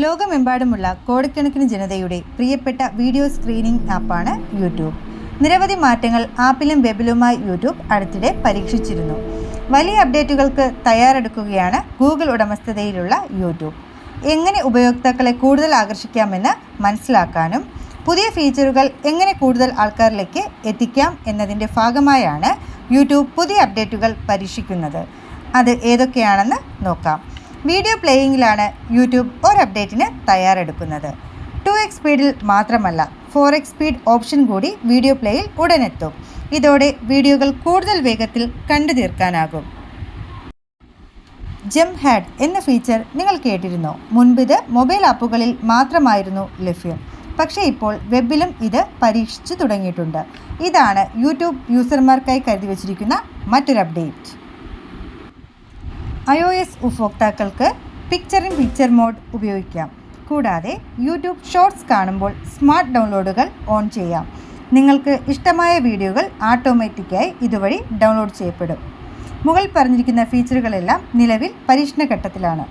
ലോകമെമ്പാടുമുള്ള കോടിക്കണക്കിന് ജനതയുടെ പ്രിയപ്പെട്ട വീഡിയോ സ്ക്രീനിംഗ് ആപ്പാണ് യൂട്യൂബ്. നിരവധി മാറ്റങ്ങൾ ആപ്പിലും വെബിലുമായി യൂട്യൂബ് അടുത്തിടെ പരീക്ഷിച്ചിരുന്നു. വലിയ അപ്ഡേറ്റുകൾക്ക് തയ്യാറെടുക്കുകയാണ് ഗൂഗിൾ ഉടമസ്ഥതയിലുള്ള യൂട്യൂബ്. എങ്ങനെ ഉപയോക്താക്കളെ കൂടുതൽ ആകർഷിക്കാമെന്ന് മനസ്സിലാക്കാനും പുതിയ ഫീച്ചറുകൾ എങ്ങനെ കൂടുതൽ ആൾക്കാരിലേക്ക് എത്തിക്കാം എന്നതിന്റെ ഭാഗമായാണ് യൂട്യൂബ് പുതിയ അപ്ഡേറ്റുകൾ പരീക്ഷിക്കുന്നത്. അത് ഏതൊക്കെയാണെന്ന് നോക്കാം. വീഡിയോ പ്ലേയിങ്ങിലാണ് യൂട്യൂബ് ഒരു അപ്ഡേറ്റിന് തയ്യാറെടുക്കുന്നത്. ടു എക്സ് സ്പീഡിൽ മാത്രമല്ല ഫോർ എക്സ് സ്പീഡ് ഓപ്ഷൻ കൂടി വീഡിയോ പ്ലേയിൽ ഉടനെത്തും. ഇതോടെ വീഡിയോകൾ കൂടുതൽ വേഗത്തിൽ കണ്ടു തീർക്കാനാകും. ജം ഹാഡ് എന്ന ഫീച്ചർ നിങ്ങൾ കേട്ടിരുന്നോ? മുൻപിത് മൊബൈൽ ആപ്പുകളിൽ മാത്രമായിരുന്നു ലഭ്യം. പക്ഷേ ഇപ്പോൾ വെബിലും ഇത് പരീക്ഷിച്ചു തുടങ്ങിയിട്ടുണ്ട്. ഇതാണ് യൂട്യൂബ് യൂസർമാർക്കായി കരുതി വച്ചിരിക്കുന്ന മറ്റൊരു അപ്ഡേറ്റ്. ഐ ഒ എസ് ഉപഭോക്താക്കൾക്ക് പിക്ചർ ഇൻ പിക്ചർ മോഡ് ഉപയോഗിക്കാം. കൂടാതെ യൂട്യൂബ് ഷോർട്സ് കാണുമ്പോൾ സ്മാർട്ട് ഡൗൺലോഡുകൾ ഓൺ ചെയ്യാം. നിങ്ങൾക്ക് ഇഷ്ടമായ വീഡിയോകൾ ഓട്ടോമാറ്റിക്കായി ഇതുവഴി ഡൗൺലോഡ് ചെയ്യപ്പെടും. മുകൾ പറഞ്ഞിരിക്കുന്ന ഫീച്ചറുകളെല്ലാം നിലവിൽ പരീക്ഷണ ഘട്ടത്തിലാണ്